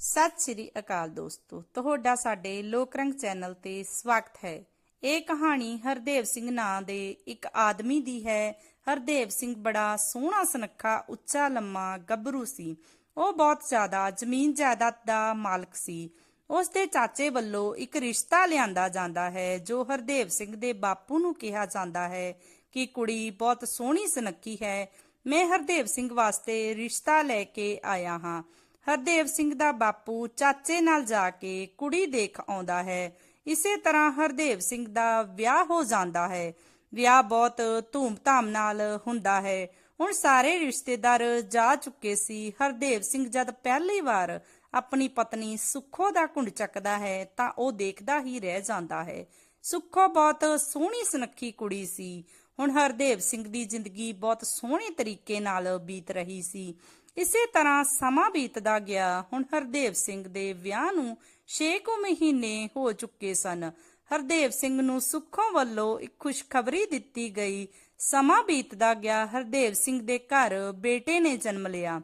ਸਤਿ ਸ੍ਰੀ ਅਕਾਲ ਦੋਸਤੋ, ਤੁਹਾਡਾ ਸਾਡੇ ਲੋਕ ਰੰਗ ਚੈਨਲ ਤੇ ਸਵਾਗਤ ਹੈ। ਇਹ ਕਹਾਣੀ ਹਰਦੇਵ ਸਿੰਘ ਨਾਂ ਦੇ ਇੱਕ ਆਦਮੀ ਦੀ ਹੈ। ਹਰਦੇਵ ਸਿੰਘ ਬੜਾ ਸੋਹਣਾ, ਸੁਨੱਖਾ, ਉੱਚਾ, ਲੰਮਾ, ਗੱਭਰੂ ਸੀ। ਉਹ ਬਹੁਤ ਜ਼ਿਆਦਾ ਜ਼ਮੀਨ ਜਾਇਦਾਦ ਦਾ ਮਾਲਕ ਸੀ। ਉਸ ਦੇ ਚਾਚੇ ਵੱਲੋਂ ਇੱਕ ਰਿਸ਼ਤਾ ਲਿਆਂਦਾ ਜਾਂਦਾ ਹੈ, ਜੋ ਹਰਦੇਵ ਸਿੰਘ ਦੇ ਬਾਪੂ ਨੂੰ ਕਿਹਾ ਜਾਂਦਾ ਹੈ ਕਿ ਕੁੜੀ ਬਹੁਤ ਸੋਹਣੀ, ਸੁਨੱਖੀ ਹੈ। ਮੈਂ ਹਰਦੇਵ ਸਿੰਘ ਵਾਸਤੇ ਰਿਸ਼ਤਾ ਲੈ ਕੇ ਆਇਆ ਹਾਂ। ਹਰਦੇਵ ਸਿੰਘ ਦਾ ਬਾਪੂ ਚਾਚੇ ਨਾਲ ਜਾ ਕੇ ਕੁੜੀ ਦੇਖ ਆਉਂਦਾ ਹੈ। ਇਸੇ ਤਰ੍ਹਾਂ ਹਰਦੇਵ ਸਿੰਘ ਦਾ ਵਿਆਹ ਹੋ ਜਾਂਦਾ ਹੈ। ਵਿਆਹ ਬਹੁਤ ਧੂਮ-ਧਾਮ ਨਾਲ ਹੁੰਦਾ ਹੈ। ਹੁਣ ਸਾਰੇ ਰਿਸ਼ਤੇਦਾਰ ਜਾ ਚੁੱਕੇ ਸੀ। ਹਰਦੇਵ ਸਿੰਘ ਜਦ ਪਹਿਲੀ ਵਾਰ ਆਪਣੀ ਪਤਨੀ ਸੁੱਖੋ ਦਾ ਕੁੰਡ ਚੱਕਦਾ ਹੈ ਤਾਂ ਉਹ ਦੇਖਦਾ ਹੀ ਰਹਿ ਜਾਂਦਾ ਹੈ। ਸੁੱਖੋ ਬਹੁਤ ਸੋਹਣੀ ਸੁਨੱਖੀ ਕੁੜੀ ਸੀ। ਹੁਣ ਹਰਦੇਵ ਸਿੰਘ ਦੀ ਜ਼ਿੰਦਗੀ ਬਹੁਤ ਸੋਹਣੇ ਤਰੀਕੇ ਨਾਲ ਬੀਤ ਰਹੀ ਸੀ। ਇਸੇ ਤਰ੍ਹਾਂ ਸਮਾਂ ਬੀਤਦਾ ਗਿਆ। ਹੁਣ ਹਰਦੇਵ ਸਿੰਘ ਦੇ ਵਿਆਹ ਨੂੰ 6 ਕੁ ਮਹੀਨੇ ਹੋ ਚੁੱਕੇ ਸਨ। ਹਰਦੇਵ ਸਿੰਘ ਨੂੰ ਸੁੱਖੋਂ ਵੱਲੋਂ ਇੱਕ ਖੁਸ਼ਖਬਰੀ ਦਿੱਤੀ ਗਈ। ਸਮਾਂ ਬੀਤਦਾ ਗਿਆ। ਹਰਦੇਵ ਸਿੰਘ ਦੇ ਘਰ ਬੇਟੇ ਨੇ ਜਨਮ ਲਿਆ।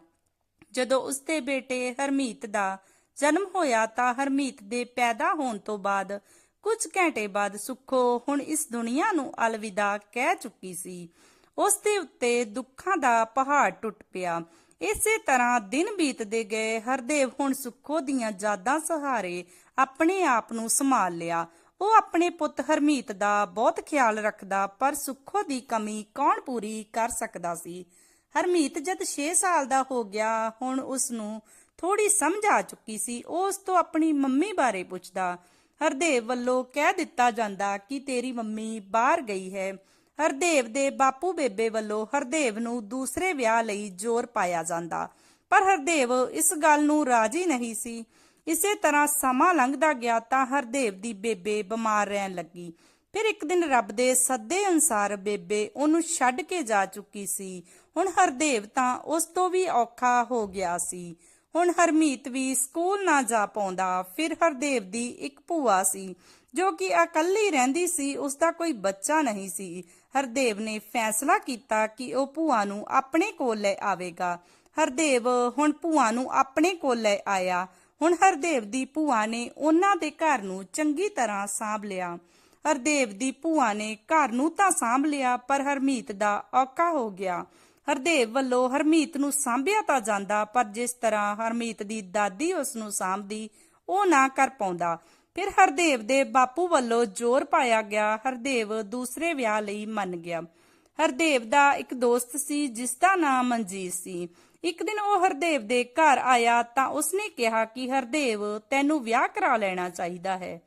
ਜਦੋਂ ਉਸਦੇ ਬੇਟੇ ਹਰਮੀਤ ਦਾ ਜਨਮ ਹੋਇਆ ਤਾਂ ਹਰਮੀਤ ਦੇ ਪੈਦਾ ਹੋਣ ਤੋਂ ਬਾਅਦ ਕੁਝ ਘੰਟੇ ਬਾਅਦ ਸੁੱਖੋ ਹੁਣ ਇਸ ਦੁਨੀਆ ਨੂੰ ਅਲਵਿਦਾ ਕਹਿ ਚੁੱਕੀ ਸੀ। ਉਸ ਦੇ ਉੱਤੇ ਦੁੱਖਾਂ ਦਾ ਪਹਾੜ ਟੁੱਟ ਪਿਆ। ਇਸੇ ਤਰ੍ਹਾਂ ਦਿਨ ਬੀਤਦੇ ਗਏ, ਹਰਦੇਵ ਹੁਣ ਸੁੱਖੋ ਦੀਆਂ ਯਾਦਾਂ ਸਹਾਰੇ ਆਪਣੇ ਆਪ ਨੂੰ ਸੰਭਾਲ ਲਿਆ। ਉਹ ਆਪਣੇ ਪੁੱਤ ਹਰਮੀਤ ਦਾ ਬਹੁਤ ਖਿਆਲ ਰੱਖਦਾ, ਪਰ ਸੁੱਖੋ ਦੀ ਕਮੀ ਕੌਣ ਪੂਰੀ ਕਰ ਸਕਦਾ ਸੀ? ਹਰਮੀਤ ਜਦ 6 ਸਾਲ ਦਾ ਹੋ ਗਿਆ, ਹੁਣ ਉਸ ਨੂੰ ਥੋੜੀ ਸਮਝ ਆ ਚੁੱਕੀ ਸੀ। ਉਹ ਉਸ ਤੋਂ ਆਪਣੀ ਮੰਮੀ ਬਾਰੇ ਪੁੱਛਦਾ। ਹਰਦੇਵ ਵੱਲੋਂ ਕਹਿ ਦਿੱਤਾ ਜਾਂਦਾ ਕਿ ਤੇਰੀ ਮੰਮੀ ਬਾਹਰ ਗਈ ਹੈ। ਹਰਦੇਵ ਦੇ ਬਾਪੂ ਬੇਬੇ ਵੱਲੋਂ ਹਰਦੇਵ ਨੂੰ ਦੂਸਰੇ ਵਿਆਹ ਲਈ ਜ਼ੋਰ ਪਾਇਆ ਜਾਂਦਾ। ਪਰ ਹਰਦੇਵ ਇਸ ਗੱਲ ਨੂੰ ਰਾਜੀ ਨਹੀਂ ਸੀ। ਇਸੇ ਤਰ੍ਹਾਂ ਸਮਾਂ ਲੰਘਦਾ ਗਿਆ ਤਾਂ ਹਰਦੇਵ ਦੀ ਬੇਬੇ ਬਿਮਾਰ ਰਹਿਣ ਲੱਗੀ। ਫਿਰ ਇੱਕ ਦਿਨ ਰੱਬ ਦੇ ਸੱਦੇ ਅਨਸਾਰ ਬੇਬੇ ਉਹਨੂੰ ਛੱਡ ਕੇ ਜਾ ਚੁੱਕੀ ਸੀ। ਹੁਣ ਹਰਦੇਵ ਤਾਂ ਉਸ ਤੋਂ ਵੀ ਔਖਾ ਹੋ ਗਿਆ ਸੀ। ਹੁਣ ਹਰਮੀਤ ਵੀ ਸਕੂਲ ਨਾ ਜਾ ਪਾਉਂਦਾ। ਫਿਰ ਹਰਦੇਵ ਦੀ ਇੱਕ ਭੂਆ ਸੀ, ਜੋ ਕਿ ਇਕੱਲੀ ਰਹਿੰਦੀ ਸੀ, ਉਸ ਦਾ ਕੋਈ ਬੱਚਾ ਨਹੀਂ ਸੀ। ਹਰਦੇਵ ਨੇ ਫੈਸਲਾ ਕੀਤਾ ਕਿ ਉਹ ਭੂਆ ਨੂੰ ਆਪਣੇ ਕੋਲ ਲੈ ਆਵੇਗਾ। ਹਰਦੇਵ ਹੁਣ ਭੂਆ ਨੂੰ ਆਪਣੇ ਕੋਲ ਲੈ ਆਇਆ। ਹੁਣ ਹਰਦੇਵ ਦੀ ਭੂਆ ਨੇ ਉਹਨਾਂ ਦੇ ਘਰ ਨੂੰ ਚੰਗੀ ਤਰ੍ਹਾਂ ਸਾਂਭ ਲਿਆ। ਹਰਦੇਵ ਦੀ ਭੂਆ ਨੇ ਘਰ ਨੂੰ ਤਾਂ ਸਾਂਭ ਲਿਆ, ਪਰ ਹਰਮੀਤ ਦਾ ਔਕਾ ਹੋ ਗਿਆ। ਹਰਦੇਵ ਵੱਲੋਂ ਹਰਮੀਤ ਨੂੰ ਸਾਂਭਿਆ ਤਾਂ ਜਾਂਦਾ, ਪਰ ਜਿਸ ਤਰ੍ਹਾਂ ਹਰਮੀਤ ਦੀ ਦਾਦੀ ਉਸ ਨੂੰ ਸਾਂਭਦੀ, ਉਹ ਨਾ ਕਰ ਪਾਉਂਦਾ। ਫਿਰ ਹਰਦੇਵ ਦੇ ਬਾਪੂ ਵੱਲੋਂ ਜ਼ੋਰ ਪਾਇਆ ਗਿਆ। ਹਰਦੇਵ ਦੂਸਰੇ ਵਿਆਹ ਲਈ ਮੰਨ ਗਿਆ। ਹਰਦੇਵ ਦਾ ਇੱਕ ਦੋਸਤ ਸੀ, ਜਿਸ ਦਾ ਨਾਮ ਮਨਜੀਤ ਸੀ। ਇੱਕ ਦਿਨ ਉਹ ਹਰਦੇਵ ਦੇ ਘਰ ਆਇਆ ਤਾਂ ਉਸਨੇ ਕਿਹਾ ਕਿ, ਹਰਦੇਵ, ਤੈਨੂੰ ਵਿਆਹ ਕਰਾ ਲੈਣਾ ਚਾਹੀਦਾ ਹੈ।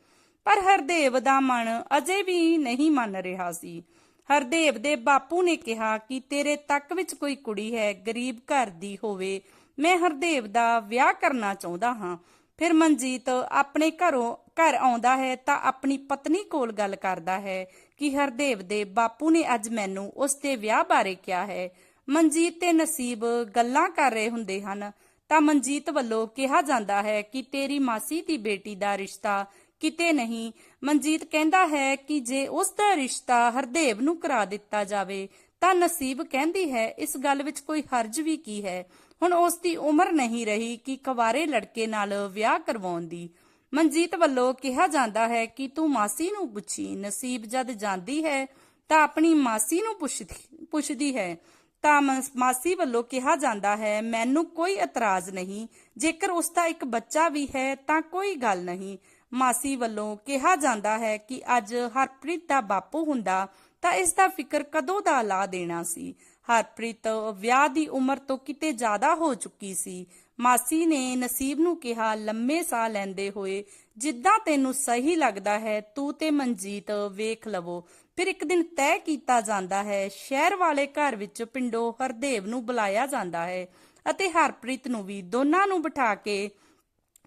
ਪਰ ਹਰਦੇਵ ਦਾ ਮਨ ਅਜੇ ਵੀ ਨਹੀਂ ਮੰਨ ਰਿਹਾ ਸੀ। ਹਰਦੇਵ ਦੇ ਬਾਪੂ ਨੇ ਕਿਹਾ ਕਿ, ਤੇਰੇ ਤੱਕ ਵਿੱਚ ਕੋਈ ਕੁੜੀ ਹੈ, ਗਰੀਬ ਘਰ ਦੀ ਹੋਵੇ, ਮੈਂ ਹਰਦੇਵ ਦਾ ਵਿਆਹ ਕਰਨਾ ਚਾਹੁੰਦਾ ਹਾਂ। ਫਿਰ ਮਨਜੀਤ ਆਪਣੇ ਘਰੋਂ ਘਰ ਆਉਂਦਾ ਹੈ ਤਾਂ ਆਪਣੀ ਪਤਨੀ ਕੋਲ ਗੱਲ ਕਰਦਾ ਹੈ ਕਿ ਹਰਦੇਵ ਦੇ ਬਾਪੂ ਨੇ ਅੱਜ ਮੈਨੂੰ ਉਸ ਦੇ ਵਿਆਹ ਬਾਰੇ ਕਿਹਾ ਹੈ। ਮਨਜੀਤ ਤੇ ਨਸੀਬ ਗੱਲਾਂ ਕਰ ਰਹੇ ਹੁੰਦੇ ਹਨ ਤਾਂ ਮਨਜੀਤ ਵੱਲੋਂ ਕਿਹਾ ਜਾਂਦਾ ਹੈ ਕਿ ਤੇਰੀ ਮਾਸੀ ਦੀ ਬੇਟੀ ਦਾ ਰਿਸ਼ਤਾ ਕਿਤੇ ਨਹੀਂ। ਮਨਜੀਤ ਕਹਿੰਦਾ ਹੈ ਕਿ ਜੇ ਉਸ ਦਾ ਰਿਸ਼ਤਾ ਹਰਦੇਵ ਨੂੰ ਕਰਾ ਦਿੱਤਾ ਜਾਵੇ ਤਾਂ ਨਸੀਬ ਕਹਿੰਦੀ ਹੈ, ਇਸ ਗੱਲ ਵਿੱਚ ਕੋਈ ਹਰਜ ਵੀ ਕੀ ਹੈ? ਹੁਣ ਉਸ ਦੀ ਉਮਰ ਨਹੀਂ ਰਹੀ ਕਿ ਕੁਵਾਰੇ ਲੜਕੇ ਨਾਲ ਵਿਆਹ ਕਰਵਾਉਣ ਦੀ। ਮਨਜੀਤ ਵੱਲੋਂ ਕਿਹਾ ਜਾਂਦਾ ਹੈ ਕਿ ਤੂੰ ਮਾਸੀ ਨੂੰ ਪੁੱਛੀ, ਨਸੀਬ ਜਦ ਜਾਂਦੀ ਹੈ ਤਾਂ ਆਪਣੀ ਮਾਸੀ ਨੂੰ ਪੁੱਛਦੀ ਪੁੱਛਦੀ ਹੈ। ਤਾਂ ਮਾਸੀ ਵੱਲੋਂ ਕਿਹਾ ਜਾਂਦਾ ਹੈ, ਮੈਨੂੰ ਕੋਈ ਇਤਰਾਜ਼ ਨਹੀਂ, ਜੇਕਰ ਉਸ ਦਾ ਇੱਕ ਬੱਚਾ ਵੀ ਹੈ ਤਾਂ ਕੋਈ ਗੱਲ ਨਹੀਂ। ਮਾਸੀ ਵੱਲੋਂ ਕਿਹਾ ਜਾਂਦਾ ਹੈ ਕਿ ਅੱਜ ਹਰਪ੍ਰੀਤ ਦਾ ਬਾਪੂ ਹੁੰਦਾ ਤਾਂ ਇਸ ਦਾ ਫਿਕਰ ਕਦੋਂ ਦਾ ਲਾ ਦੇਣਾ ਸੀ? ਹਰਪ੍ਰੀਤ ਵਿਆਹ ਦੀ ਉਮਰ ਤੋਂ ਕਿਤੇ ਜ਼ਿਆਦਾ ਹੋ ਚੁੱਕੀ ਸੀ। ਮਾਸੀ ਨੇ ਨਸੀਬ ਨੂੰ ਕਿਹਾ, ਲੰਮੇ ਸਾਹ ਲੈਂਦੇ ਹੋਏ, ਜਿੱਦਾਂ ਤੈਨੂੰ ਸਹੀ ਲੱਗਦਾ ਹੈ, ਤੂੰ ਤੇ ਮਨਜੀਤ ਵੇਖ ਲਵੋ। ਫਿਰ ਇੱਕ ਦਿਨ ਤੈਅ ਕੀਤਾ ਜਾਂਦਾ ਹੈ, ਸ਼ਹਿਰ ਵਾਲੇ ਘਰ ਵਿੱਚ ਪਿੰਡੋਂ ਹਰਦੇਵ ਨੂੰ ਬੁਲਾਇਆ ਜਾਂਦਾ ਹੈ ਅਤੇ ਹਰਪ੍ਰੀਤ ਨੂੰ ਵੀ ਦੋਨਾਂ ਨੂੰ ਬਿਠਾ ਕੇ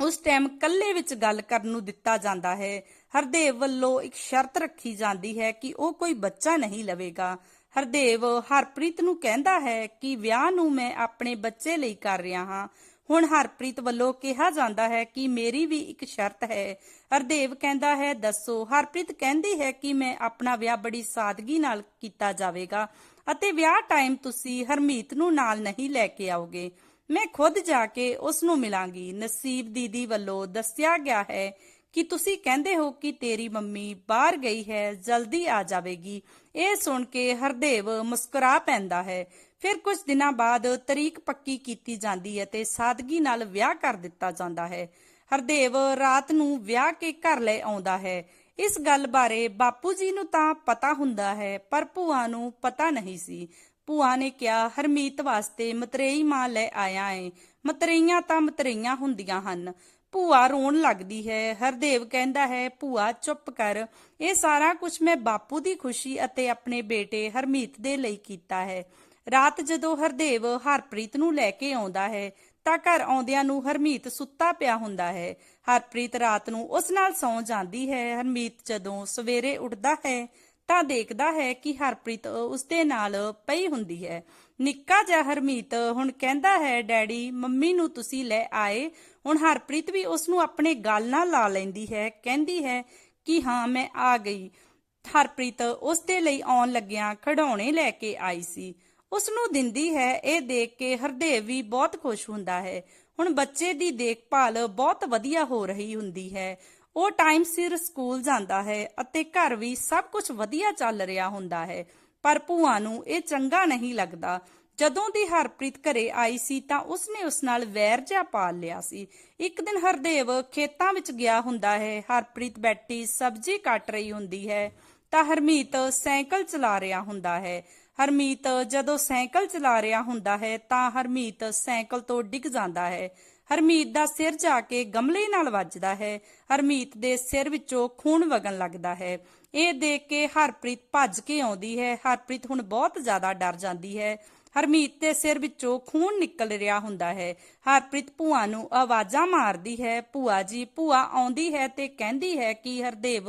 ਉਸ ਟਾਈਮ ਕੱਲੇ ਵਿੱਚ ਗੱਲ ਕਰਨ ਨੂੰ ਦਿੱਤਾ ਜਾਂਦਾ ਹੈ। ਹਰਦੇਵ ਵੱਲੋਂ ਇੱਕ ਸ਼ਰਤ ਰੱਖੀ ਜਾਂਦੀ ਹੈ ਕਿ ਉਹ ਕੋਈ ਬੱਚਾ ਨਹੀਂ ਲਵੇਗਾ। ਹਰਦੇਵ ਹਰਪ੍ਰੀਤ ਨੂੰ ਕਹਿੰਦਾ ਹੈ ਕਿ ਵਿਆਹ ਨੂੰ ਮੈਂ ਆਪਣੇ ਬੱਚੇ ਲਈ ਕਰ ਰਿਹਾ ਹਾਂ ਹੁਣ ਹਰਪ੍ਰੀਤ ਵੱਲੋਂ ਕਿਹਾ ਜਾਂਦਾ ਹੈ ਕਿ ਮੇਰੀ ਵੀ ਇੱਕ ਸ਼ਰਤ ਹੈ। ਹਰਦੇਵ ਕਹਿੰਦਾ ਹੈ, ਦੱਸੋ, ਹਰਪ੍ਰੀਤ ਕਹਿੰਦੀ ਹੈ ਕਿ ਮੈਂ ਆਪਣਾ ਵਿਆਹ ਬੜੀ ਸਾਦਗੀ ਨਾਲ ਕੀਤਾ ਜਾਵੇਗਾ ਅਤੇ ਵਿਆਹ ਟਾਈਮ ਤੁਸੀਂ ਹਰਮੀਤ ਨੂੰ ਨਾਲ ਨਹੀਂ ਲੈ ਕੇ ਆਓਗੇ। ਮੈਂ ਖੁਦ ਜਾ ਕੇ ਉਸ ਨੂੰ ਮਿਲਾਂਗੀ। ਨਸੀਬ ਦੀਦੀ ਵੱਲੋਂ ਦੱਸਿਆ ਗਿਆ ਹੈ ਕਿ ਤੁਸੀਂ ਕਹਿੰਦੇ ਹੋ ਕਿ ਤੇਰੀ ਮੰਮੀ ਬਾਹਰ ਗਈ ਹੈ, ਜਲਦੀ ਆ ਜਾਵੇਗੀ। ਇਹ ਸੁਣ ਕੇ ਹਰਦੇਵ ਮੁਸਕਰਾ ਪੈਂਦਾ ਹੈ। ਫਿਰ ਕੁਝ ਦਿਨਾਂ ਬਾਅਦ ਤਰੀਕ ਪੱਕੀ ਕੀਤੀ ਜਾਂਦੀ ਹੈ ਤੇ ਸਾਦਗੀ ਨਾਲ ਵਿਆਹ ਕਰ ਦਿੱਤਾ ਜਾਂਦਾ ਹੈ। ਹਰਦੇਵ ਰਾਤ ਨੂੰ ਵਿਆਹ ਕੇ ਘਰ ਲੈ ਆਉਂਦਾ ਹੈ। ਇਸ ਗੱਲ ਬਾਰੇ ਬਾਪੂ ਜੀ ਨੂੰ ਤਾਂ ਪਤਾ ਹੁੰਦਾ ਹੈ, ਪਰ ਭੂਆ ਨੂੰ ਪਤਾ ਨਹੀਂ ਸੀ। ਭੂਆ ਨੇ ਕਿਹਾ, ਹਰਮੀਤ ਵਾਸਤੇ ਮਤਰੇਈ ਮਾਂ ਲੈ ਆਇਆ ਏ। ਮਤਰੇਈਆਂ ਤਾਂ ਮਤਰੇਈਆਂ ਹੁੰਦੀਆਂ ਹਨ। ਭੂਆ ਰੋਣ ਲੱਗਦੀ ਹੈ। ਹਰਦੇਵ ਕਹਿੰਦਾ ਹੈ, ਭੂਆ, ਚੁੱਪ ਕਰ। ਇਹ ਸਾਰਾ ਕੁਝ ਮੈਂ ਬਾਪੂ ਦੀ ਖੁਸ਼ੀ ਅਤੇ ਆਪਣੇ ਬੇਟੇ ਹਰਮੀਤ ਦੇ ਲਈ ਕੀਤਾ ਹੈ। ਰਾਤ ਜਦੋਂ ਹਰਦੇਵ ਹਰਪ੍ਰੀਤ ਨੂੰ ਲੈ ਕੇ ਆਉਂਦਾ ਹੈ, ਤਾਂ ਘਰ ਆਉਂਦਿਆਂ ਨੂੰ ਹਰਮੀਤ ਸੁੱਤਾ ਪਿਆ ਹੁੰਦਾ ਹੈ। ਹਰਪ੍ਰੀਤ ਰਾਤ ਨੂੰ ਉਸ ਨਾਲ ਸੌਂ ਜਾਂਦੀ ਹੈ। ਹਰਮੀਤ ਜਦੋਂ ਸਵੇਰੇ ਉੱਠਦਾ ਹੈ, ਤਾਂ ਦੇਖਦਾ ਹੈ ਕਿ ਹਰਪ੍ਰੀਤ ਉਸ ਦੇ ਨਾਲ ਪਈ ਹੁੰਦੀ ਹੈ। ਨਿੱਕਾ ਜਿਹਾ ਹਰਮੀਤ ਹੁਣ ਕਹਿੰਦਾ ਹੈ, ਡੈਡੀ, ਮੰਮੀ ਨੂੰ ਤੁਸੀਂ ਲੈ ਆਏ। ਹੁਣ ਹਰਪ੍ਰੀਤ ਵੀ ਉਸ ਨੂੰ ਆਪਣੇ ਗੱਲ ਨਾਲ ਲਾ ਲੈਂਦੀ ਹੈ। ਕਹਿੰਦੀ ਹੈ ਕਿ ਹਾਂ, ਮੈਂ ਆ ਗਈ। ਹਰਪ੍ਰੀਤ ਉਸ ਦੇ ਲਈ ਆਉਣ ਲੱਗਿਆਂ ਖਿਡੌਣੇ ਲੈ ਕੇ ਆਈ ਸੀ। ਉਸ ਨੂੰ ਦਿੰਦੀ ਹੈ, ਇਹ ਦੇਖ ਕੇ ਹਰਦੇਵ ਵੀ ਬਹੁਤ ਖੁਸ਼ ਹੁੰਦਾ ਹੈ। ਹੁਣ ਬੱਚੇ ਦੀ ਦੇਖਭਾਲ ਬਹੁਤ ਵਧੀਆ ਹੋ ਰਹੀ ਹੁੰਦੀ ਹੈ। ਉਹ ਟਾਈਮ ਸਿਰ ਸਕੂਲ ਜਾਂਦਾ ਹੈ ਅਤੇ ਘਰ ਵੀ ਸਭ ਕੁਝ ਵਧੀਆ ਚੱਲ ਰਿਹਾ ਹੁੰਦਾ ਹੈ। ਪਰ ਭੂਆ ਨੂੰ ਇਹ ਚੰਗਾ ਨਹੀਂ ਲੱਗਦਾ। ਜਦੋਂ ਦੀ ਹਰਪ੍ਰੀਤ ਘਰੇ ਆਈ ਸੀ ਤਾਂ ਉਸਨੇ ਉਸ ਨਾਲ ਵੈਰ ਜਿਹਾ ਪਾਲ ਲਿਆ ਸੀ। ਇੱਕ ਦਿਨ ਹਰਦੇਵ ਖੇਤਾਂ ਵਿੱਚ ਗਿਆ ਹੁੰਦਾ ਹੈ। ਹਰਪ੍ਰੀਤ ਬੈਠੀ ਸਬਜ਼ੀ ਕੱਟ ਰਹੀ ਹੁੰਦੀ ਹੈ ਤਾਂ ਹਰਮੀਤ ਸਾਈਕਲ ਚਲਾ ਰਿਹਾ ਹੁੰਦਾ ਹੈ। ਹਰਮੀਤ, ਜਦੋਂ ਸਾਈਕਲ ਚਲਾ ਰਿਹਾ ਹੁੰਦਾ ਹੈ, ਤਾਂ ਹਰਮੀਤ ਸਾਈਕਲ ਤੋਂ ਡਿੱਗ ਜਾਂਦਾ ਹੈ। ਹਰਮੀਤ ਦਾ ਸਿਰ ਜਾ ਕੇ ਗਮਲੇ ਨਾਲ ਵੱਜਦਾ ਹੈ। ਹਰਮੀਤ ਦੇ ਸਿਰ ਵਿੱਚੋਂ ਖੂਨ ਵਗਣ ਲੱਗਦਾ ਹੈ। ਇਹ ਦੇਖ ਕੇ ਹਰਪ੍ਰੀਤ ਭੱਜ ਕੇ ਆਉਂਦੀ ਹੈ। ਹਰਪ੍ਰੀਤ ਹੁਣ ਬਹੁਤ ਜ਼ਿਆਦਾ ਡਰ ਜਾਂਦੀ ਹੈ। ਹਰਮੀਤ ਦੇ ਸਿਰ ਵਿੱਚੋਂ ਖੂਨ ਨਿਕਲ ਰਿਹਾ ਹੁੰਦਾ ਹੈ। ਹਰਪ੍ਰੀਤ ਭੂਆ ਨੂੰ ਆਵਾਜ਼ਾਂ ਮਾਰਦੀ ਹੈ, ਭੂਆ ਜੀ, ਭੂਆ ਆਉਂਦੀ ਹੈ ਤੇ ਕਹਿੰਦੀ ਹੈ ਕਿ ਹਰਦੇਵ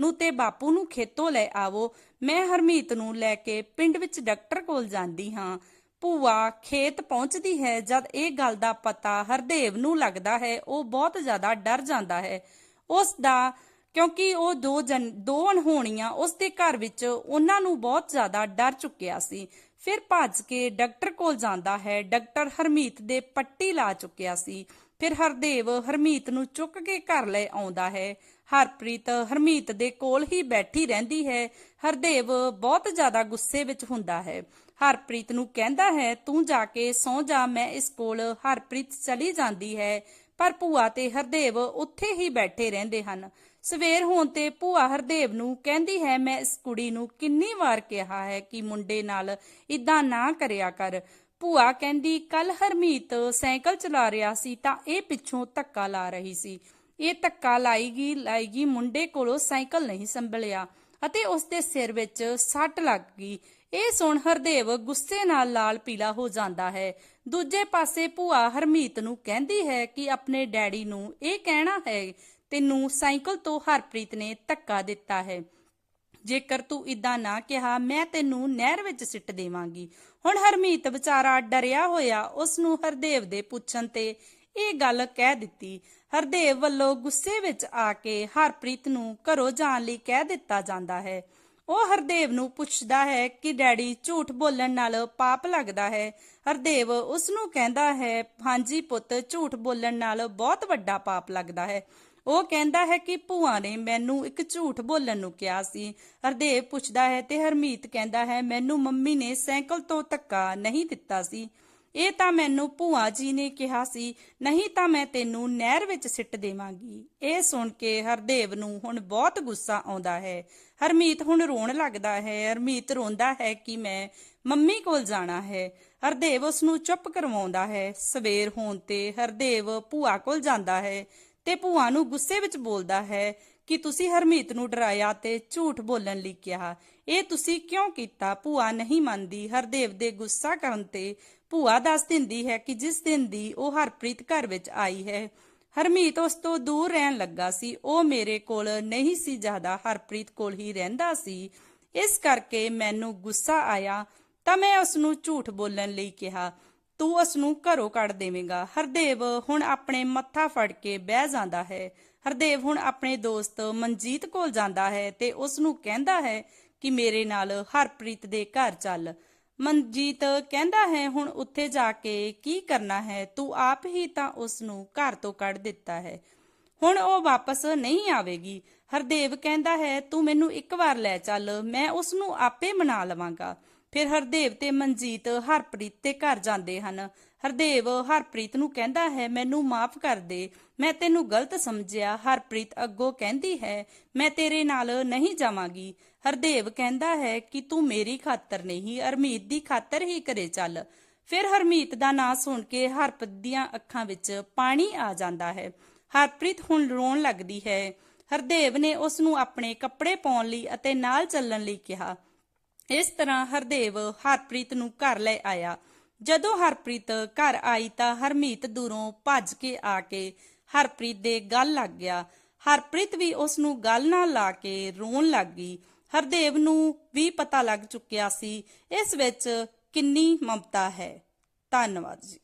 ਨੂੰ ਤੇ ਬਾਪੂ ਨੂੰ ਖੇਤੋਂ ਲੈ ਆਵੋ। ਮੈਂ ਹਰਮੀਤ ਨੂੰ ਲੈ ਕੇ ਪਿੰਡ ਵਿੱਚ ਡਾਕਟਰ ਕੋਲ ਜਾਂਦੀ ਹਾਂ। ਭੂਆ ਖੇਤ ਪਹੁੰਚਦੀ ਹੈ, ਜਦ ਇਹ ਗੱਲ ਦਾ ਪਤਾ ਹਰਦੇਵ ਨੂੰ ਲੱਗਦਾ ਹੈ, ਉਹ ਬਹੁਤ ਜ਼ਿਆਦਾ ਡਰ ਜਾਂਦਾ ਹੈ। ਉਸ ਦਾ, ਕਿਉਂਕਿ ਉਹ ਦੋ ਜਨ, ਦੋ ਅਣਹੋਣੀਆਂ ਉਸ ਦੇ ਘਰ ਵਿੱਚ, ਉਹਨਾਂ ਨੂੰ ਬਹੁਤ ਜ਼ਿਆਦਾ ਡਰ ਚੁੱਕਿਆ ਸੀ। ਫਿਰ ਭੱਜ ਕੇ ਡਾਕਟਰ ਕੋਲ ਜਾਂਦਾ ਹੈ। ਡਾਕਟਰ ਹਰਮੀਤ ਦੇ ਪੱਟੀ ਲਾ ਚੁੱਕਿਆ ਸੀ। ਫਿਰ ਹਰਦੇਵ ਹਰਮੀਤ ਨੂੰ ਚੁੱਕ ਕੇ ਘਰ ਲੈ ਆਉਂਦਾ ਹੈ। ਹਰਪ੍ਰੀਤ ਹਰਮੀਤ ਦੇ ਕੋਲ ਹੀ ਬੈਠੀ ਰਹਿੰਦੀ ਹੈ। ਹਰਦੇਵ ਬਹੁਤ ਜ਼ਿਆਦਾ ਗੁੱਸੇ ਵਿੱਚ ਹੁੰਦਾ ਹੈ। ਹਰਪ੍ਰੀਤ ਨੂੰ ਕਹਿੰਦਾ ਹੈ, ਤੂੰ ਜਾ ਕੇ ਸੌਂ ਜਾ, ਮੈਂ ਇਸ ਕੋਲ ਹਰਪ੍ਰੀਤ ਚਲੀ ਜਾਂਦੀ ਹੈ। ਪਰ ਭੂਆ ਤੇ ਹਰਦੇਵ ਉੱਥੇ ਹੀ ਬੈਠੇ ਰਹਿੰਦੇ ਹਨ। ਸਵੇਰ ਹੋਣ ਤੇ ਭੂਆ ਹਰਦੇਵ ਨੂੰ ਕਹਿੰਦੀ ਹੈ, ਮੈਂ ਇਸ ਕੁੜੀ ਨੂੰ ਕਿੰਨੀ ਵਾਰ ਕਿਹਾ ਹੈ ਕਿ ਮੁੰਡੇ ਨਾਲ ਇਦਾਂ ਨਾ ਕਰਿਆ ਕਰ। ਭੂਆ ਕਹਿੰਦੀ, ਕੱਲ ਹਰਮੀਤ ਸਾਈਕਲ ਚਲਾ ਰਿਹਾ ਸੀ ਤਾਂ ਇਹ ਪਿੱਛੋਂ ਧੱਕਾ ਲਾ ਰਹੀ ਸੀ। ਇਹ ਧੱਕਾ ਲਾਈਗੀ ਲਾਈਗੀ ਮੁੰਡੇ ਕੋਲੋਂ ਸਾਈਕਲ ਨਹੀਂ ਸੰਭਲਿਆ ਅਤੇ ਉਸ ਦੇ ਸਿਰ ਵਿੱਚ ਸੱਟ ਲੱਗ ਗਈ। ਇਹ ਸੁਣ ਹਰਦੇਵ ਗੁੱਸੇ ਨਾਲ ਲਾਲ ਪੀਲਾ ਹੋ ਜਾਂਦਾ ਹੈ। ਦੂਜੇ ਪਾਸੇ ਭੂਆ ਹਰਮੀਤ ਨੂੰ ਕਹਿੰਦੀ ਹੈ ਕਿ ਆਪਣੇ ਡੈਡੀ ਨੂੰ ਇਹ ਕਹਿਣਾ ਹੈ ਤੈਨੂੰ ਸਾਈਕਲ ਤੋਂ ਹਰਪ੍ਰੀਤ ਨੇ ਧੱਕਾ ਦਿੱਤਾ ਹੈ। ਜੇਕਰ ਤੂੰ ਇਦਾਂ ਨਾ ਕਿਹਾ, ਮੈਂ ਤੈਨੂੰ ਨਹਿਰ ਵਿੱਚ ਸਿੱਟ ਦੇਵਾਂਗੀ। ਹੁਣ ਹਰਮੀਤ ਵਿਚਾਰਾ ਡਰਿਆ ਹੋਇਆ ਉਸ ਨੂੰ ਹਰਦੇਵ ਦੇ ਪੁੱਛਣ ਤੇ ਇਹ ਗੱਲ ਕਹਿ ਦਿੱਤੀ। ਹਰਦੇਵ ਵੱਲੋਂ ਗੁੱਸੇ ਵਿੱਚ ਆ ਕੇ ਹਰਪ੍ਰੀਤ ਨੂੰ ਘਰੋਂ ਜਾਣ ਲਈ ਕਹਿ ਦਿੱਤਾ ਜਾਂਦਾ ਹੈ। ਉਹ ਹਰਦੇਵ ਨੂੰ ਪੁੱਛਦਾ ਹੈ ਕਿ ਡੈਡੀ ਝੂਠ ਬੋਲਣ ਨਾਲ ਪਾਪ ਲੱਗਦਾ ਹੈ। ਹਰਦੇਵ ਉਸ ਨੂੰ ਕਹਿੰਦਾ ਹੈ, ਹਾਂਜੀ ਪੁੱਤ, ਝੂਠ ਬੋਲਣ ਨਾਲ ਬਹੁਤ ਵੱਡਾ ਪਾਪ ਲੱਗਦਾ ਹੈ। ਉਹ ਕਹਿੰਦਾ ਹੈ ਕਿ ਭੂਆ ਨੇ ਮੈਨੂੰ ਇੱਕ ਝੂਠ ਬੋਲਣ ਨੂੰ ਕਿਹਾ ਸੀ। ਹਰਦੇਵ ਪੁੱਛਦਾ ਹੈ ਤੇ ਹਰਮੀਤ ਕਹਿੰਦਾ ਹੈ, ਮੈਨੂੰ ਮੰਮੀ ਨੇ ਸਾਈਕਲ ਤੋਂ ਧੱਕਾ ਨਹੀਂ ਦਿੱਤਾ ਸੀ। ਇਹ ਤਾਂ ਮੈਨੂੰ ਭੂਆ ਜੀ ਨੇ ਕਿਹਾ ਸੀ, ਨਹੀਂ ਤਾਂ ਮੈਂ ਤੈਨੂੰ ਨਹਿਰ ਵਿੱਚ ਸਿੱਟ ਦੇਵਾਂਗੀ ਇਹ ਸੁਣ ਕੇ ਹਰਦੇਵ ਨੂੰ ਹੁਣ ਬਹੁਤ ਗੁੱਸਾ ਆਉਂਦਾ ਹੈ। ਹਰਮੀਤ ਹੁਣ ਰੋਣ ਲੱਗਦਾ ਹੈ। ਹਰਮੀਤ ਰੋਂਦਾ ਹੈ ਕਿ ਮੈਂ ਮੰਮੀ ਕੋਲ ਜਾਣਾ ਹੈ। ਹਰਦੇਵ ਉਸ ਨੂੰ ਚੁੱਪ ਕਰਵਾਉਂਦਾ ਹੈ। ਸਵੇਰ ਹੋਣ ਤੇ ਹਰਦੇਵ ਭੂਆ ਕੋਲ ਜਾਂਦਾ ਹੈ। ਤੇ ਭੂਆ ਨੂੰ ਗੁੱਸੇ ਵਿੱਚ ਬੋਲਦਾ ਹੈ ਕਿ ਤੁਸੀਂ ਹਰਮੀਤ ਨੂੰ ਡਰਾਇਆ ਤੇ ਝੂਠ ਬੋਲਣ ਲਈ ਕਿਹਾ। ਇਹ ਤੁਸੀਂ ਕਿਉਂ ਕੀਤਾ? ਭੂਆ ਨਹੀਂ ਮੰਨਦੀ। ਹਰਦੇਵ ਦੇ ਗੁੱਸਾ ਕਰਨ ਤੇ ਭੂਆ ਦੱਸ ਦਿੰਦੀ ਹੈ ਕਿ ਜਿਸ ਦਿਨ ਦੀ ਉਹ ਹਰਪ੍ਰੀਤ ਘਰ ਵਿੱਚ ਆਈ ਹੈ, ਹਰਮੀਤ ਉਸ ਤੋਂ ਦੂਰ ਰਹਿਣ ਲੱਗਾ ਸੀ। ਉਹ ਮੇਰੇ ਕੋਲ ਨਹੀਂ ਸੀ, ਜ਼ਿਆਦਾ ਹਰਪ੍ਰੀਤ ਕੋਲ ਹੀ ਰਹਿੰਦਾ ਸੀ। ਇਸ ਕਰਕੇ ਮੈਨੂੰ ਗੁੱਸਾ ਆਇਆ ਤਾਂ ਮੈਂ ਉਸ ਨੂੰ ਝੂਠ ਬੋਲਣ ਲਈ ਕਿਹਾ। ਤੂੰ ਉਸ ਨੂੰ ਘਰੋਂ ਕੱਢ ਦੇਵੇਂਗਾ। ਹਰਦੇਵ ਹੁਣ ਆਪਣੇ ਮੱਥਾ ਫੜ ਕੇ ਬਹਿ ਜਾਂਦਾ ਹੈ। ਹਰਦੇਵ ਹੁਣ ਆਪਣੇ ਦੋਸਤ ਮਨਜੀਤ ਕੋਲ ਜਾਂਦਾ ਹੈ ਤੇ ਉਸ ਨੂੰ ਕਹਿੰਦਾ ਹੈ ਕਿ ਮੇਰੇ ਨਾਲ ਹਰਪ੍ਰੀਤ ਦੇ ਘਰ ਚੱਲ। ਮਨਜੀਤ ਕਹਿੰਦਾ ਹੈ, ਹੁਣ ਉੱਥੇ ਜਾ ਕੇ ਕੀ ਕਰਨਾ ਹੈ? ਤੂੰ ਆਪ ਹੀ ਤਾਂ ਉਸ ਨੂੰ ਘਰ ਤੋਂ ਕੱਢ ਦਿੱਤਾ ਹੈ। ਹੁਣ ਉਹ ਵਾਪਸ ਨਹੀਂ ਆਵੇਗੀ। ਹਰਦੇਵ ਕਹਿੰਦਾ ਹੈ, ਤੂੰ ਮੈਨੂੰ ਇੱਕ ਵਾਰ ਲੈ ਚੱਲ, ਮੈਂ ਉਸ ਨੂੰ ਆਪੇ ਮਨਾ ਲਵਾਂਗਾ। ਫਿਰ ਹਰਦੇਵ ਤੇ ਮਨਜੀਤ ਹਰਪ੍ਰੀਤ ਦੇ ਘਰ ਜਾਂਦੇ ਹਨ। ਹਰਦੇਵ ਹਰਪ੍ਰੀਤ ਨੂੰ ਕਹਿੰਦਾ ਹੈ, ਮੈਨੂੰ ਮਾਫ ਕਰ ਦੇ। ਮੈਂ ਤੈਨੂੰ ਗਲਤ ਸਮਝਿਆ। ਹਰਪ੍ਰੀਤ ਅੱਗੋਂ ਕਹਿੰਦੀ ਹੈ, ਮੈਂ ਤੇਰੇ ਨਾਲ ਨਹੀਂ ਜਾਵਾਂਗੀ। ਹਰਦੇਵ ਕਹਿੰਦਾ ਹੈ ਕਿ ਤੂੰ ਮੇਰੀ ਖਾਤਰ ਨਹੀਂ, ਹਰਮੀਤ ਦੀ ਖਾਤਰ ਹੀ ਘਰੇ ਚੱਲ। ਫਿਰ ਹਰਮੀਤ ਦਾ ਨਾਂ ਸੁਣ ਕੇ ਹਰਪ੍ਰੀਤ ਦੀਆਂ ਅੱਖਾਂ ਵਿੱਚ ਪਾਣੀ ਆ ਜਾਂਦਾ ਹੈ। ਹਰਪ੍ਰੀਤ ਹੁਣ ਰੋਣ ਲੱਗਦੀ ਹੈ। ਹਰਦੇਵ ਨੇ ਉਸ ਨੂੰ ਆਪਣੇ ਕੱਪੜੇ ਪਾਉਣ ਲਈ ਅਤੇ ਨਾਲ ਚੱਲਣ ਲਈ ਕਿਹਾ। ਇਸ ਤਰ੍ਹਾਂ ਹਰਦੇਵ ਹਰਪ੍ਰੀਤ ਨੂੰ ਘਰ ਲੈ ਆਇਆ। ਜਦੋਂ ਹਰਪ੍ਰੀਤ ਘਰ ਆਈ ਤਾਂ ਹਰਮੀਤ ਦੂਰੋਂ ਭੱਜ ਕੇ ਆ ਕੇ ਹਰਪ੍ਰੀਤ ਦੇ ਗੱਲ ਲੱਗ ਗਿਆ। ਹਰਪ੍ਰੀਤ ਵੀ ਉਸ ਨੂੰ ਗੱਲ ਨਾਲ ਲਾ ਕੇ ਰੋਣ ਲੱਗ ਗਈ। ਹਰਦੇਵ ਨੂੰ ਵੀ ਪਤਾ ਲੱਗ ਚੁੱਕਿਆ ਸੀ, ਇਸ ਵਿੱਚ ਕਿੰਨੀ ਮਮਤਾ ਹੈ। ਧੰਨਵਾਦ ਜੀ।